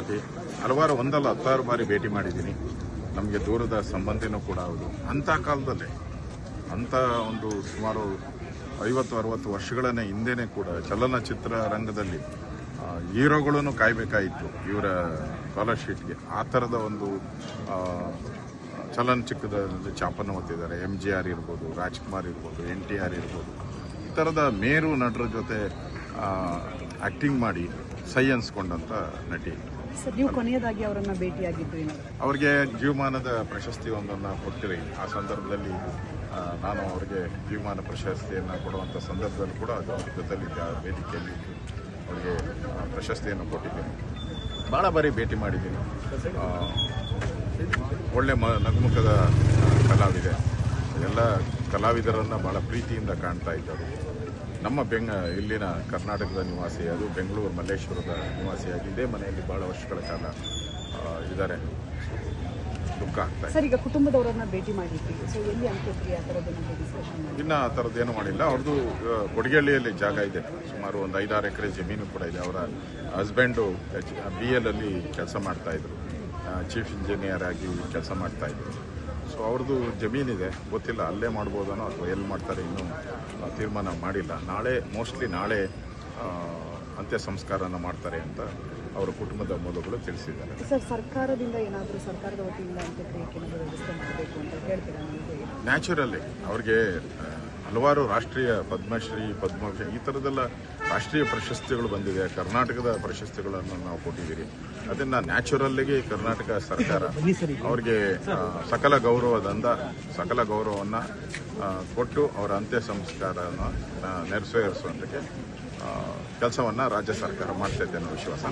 ಸಂಗತಿ ಹಲವಾರು ಒಂದಲ್ಲ ಹತ್ತಾರು ಬಾರಿ ಭೇಟಿ ಮಾಡಿದ್ದೀನಿ. ನಮಗೆ ದೂರದ ಸಂಬಂಧಿನೂ ಕೂಡ ಹೌದು. ಅಂಥ ಕಾಲದಲ್ಲೇ, ಅಂಥ ಒಂದು ಸುಮಾರು ಐವತ್ತು, ಅರವತ್ತು ವರ್ಷಗಳನ್ನೇ ಹಿಂದೆನೇ ಕೂಡ ಚಲನಚಿತ್ರ ರಂಗದಲ್ಲಿ ಹೀರೋಗಳನ್ನು ಕಾಯಬೇಕಾಯಿತು ಇವರ ಸ್ಕಾಲರ್ಶಿಪ್ಗೆ ಆ ಥರದ ಒಂದು ಚಲನಚಿತ್ರದ ಚಲನಚಿತ್ರದಲ್ಲಿ ಚಾಪನ್ನು ಹೊತ್ತಿದ್ದಾರೆ. ಎಂ ಜಿ ಆರ್ ಇರ್ಬೋದು, ರಾಜ್ಕುಮಾರ್ ಇರ್ಬೋದು ಎನ್ ಟಿ ಆರ್ ಇರ್ಬೋದು. ಈ ಥರದ ಮೇರು ನಟರ ಜೊತೆ ಆ್ಯಕ್ಟಿಂಗ್ ಮಾಡಿ ಸೈ ಅನ್ಸ್ಕೊಂಡಂಥ ನಟಿ. ಸರ್, ನೀವು ಅವರನ್ನ ಅವರಿಗೆ ಜೀವಮಾನದ ಪ್ರಶಸ್ತಿ ಒಂದನ್ನು ಕೊಡ್ತೀರಿ. ಆ ಸಂದರ್ಭದಲ್ಲಿ ನಾನು ಅವರಿಗೆ ಜೀವಮಾನ ಪ್ರಶಸ್ತಿಯನ್ನು ಕೊಡುವಂಥ ಸಂದರ್ಭದಲ್ಲಿ ಕೂಡ ಅದು ಅವ್ರ ಆ ವೇದಿಕೆಯಲ್ಲಿ ಅವರಿಗೆ ಪ್ರಶಸ್ತಿಯನ್ನು ಕೊಟ್ಟಿದ್ದೀನಿ. ಭಾಳ ಬಾರಿ ಭೇಟಿ ಮಾಡಿದ್ದೀನಿ. ಒಳ್ಳೆ ಮ, ನಗುಮುಖದ ಕಲಾವಿದೆ. ಎಲ್ಲ ಕಲಾವಿದರನ್ನು ಭಾಳ ಪ್ರೀತಿಯಿಂದ ಕಾಣ್ತಾ ಇದ್ದರು. ನಮ್ಮ ಬೆಂಗ ಇಲ್ಲಿನ ಕರ್ನಾಟಕದ ನಿವಾಸಿ ಅದು ಬೆಂಗಳೂರು ಮಲ್ಲೇಶ್ವರದ ನಿವಾಸಿಯಾಗಿ ಇದೇ ಮನೆಯಲ್ಲಿ ಭಾಳ ವರ್ಷಗಳ ಕಾಲ ಇದ್ದಾರೆ. ದುಃಖ ಆಗ್ತಾ ಸರ್ ಈಗ ಕುಟುಂಬದವರನ್ನ ಭೇಟಿ ಮಾಡಿದ್ದೀವಿ ಸೊ ಎಲ್ಲಿ ಅಂತ್ಯಕ್ರಿಯೆ ಆ ಥರದ್ದು ಡಿಸ್ಕಷನ್ ಮಾಡಿ ಇನ್ನು ಆ ಥರದ್ದೇನು ಮಾಡಿಲ್ಲ. ಅವ್ರದ್ದು ಕೊಡಗಳ್ಳಿಯಲ್ಲಿ ಜಾಗ ಇದೆ. ಸುಮಾರು ಒಂದು ಐದಾರು ಎಕರೆ ಜಮೀನು ಕೂಡ ಇದೆ. ಅವರ ಹಸ್ಬೆಂಡು ಬಿ ಎಲ್ ಅಲ್ಲಿ ಕೆಲಸ ಮಾಡ್ತಾ ಇದ್ರು. ಚೀಫ್ ಇಂಜಿನಿಯರ್ ಆಗಿ ಕೆಲಸ ಮಾಡ್ತಾ ಇದ್ರು. ಸೊ ಅವ್ರದ್ದು ಜಮೀನಿದೆ. ಗೊತ್ತಿಲ್ಲ ಅಲ್ಲೇ ಮಾಡ್ಬೋದನೋ ಅಥವಾ ಎಲ್ಲಿ ಮಾಡ್ತಾರೆ ಇನ್ನೂ ತೀರ್ಮಾನ ಮಾಡಿಲ್ಲ. ನಾಳೆ ಮೋಸ್ಟ್ಲಿ ನಾಳೆ ಅಂತ್ಯ ಸಂಸ್ಕಾರನ ಮಾಡ್ತಾರೆ ಅಂತ ಅವರ ಕುಟುಂಬದ ಮೂಲಗಳು ತಿಳಿಸಿದ್ದಾರೆ. ಸರ್ ಸರ್ಕಾರದಿಂದ ಏನಾದರೂ ಸರ್ಕಾರದ ವತಿಯಿಂದ ಅಂತ ನ್ಯಾಚುರಲಿ ಅವ್ರಿಗೆ ಹಲವಾರು ರಾಷ್ಟ್ರೀಯ ಪದ್ಮಶ್ರೀ ಪದ್ಮಭೂಷಣ ಈ ಥರದ್ದೆಲ್ಲ ರಾಷ್ಟ್ರೀಯ ಪ್ರಶಸ್ತಿಗಳು ಬಂದಿದೆ. ಕರ್ನಾಟಕದ ಪ್ರಶಸ್ತಿಗಳನ್ನು ನಾವು ಕೊಟ್ಟಿದ್ದೀರಿ. ಅದನ್ನು ನ್ಯಾಚುರಲ್ಲಿಗೆ ಕರ್ನಾಟಕ ಸರ್ಕಾರ ಅವ್ರಿಗೆ ಸಕಲ ಗೌರವದಿಂದ ಸಕಲ ಗೌರವವನ್ನು ಕೊಟ್ಟು ಅವರ ಅಂತ್ಯ ಸಂಸ್ಕಾರನ ನೆರವೇರಿಸುವಂಥಕ್ಕೆ ಕೆಲಸವನ್ನು ರಾಜ್ಯ ಸರ್ಕಾರ ಮಾಡ್ತಾ ಇದೆ ಅನ್ನೋ ವಿಶ್ವಾಸ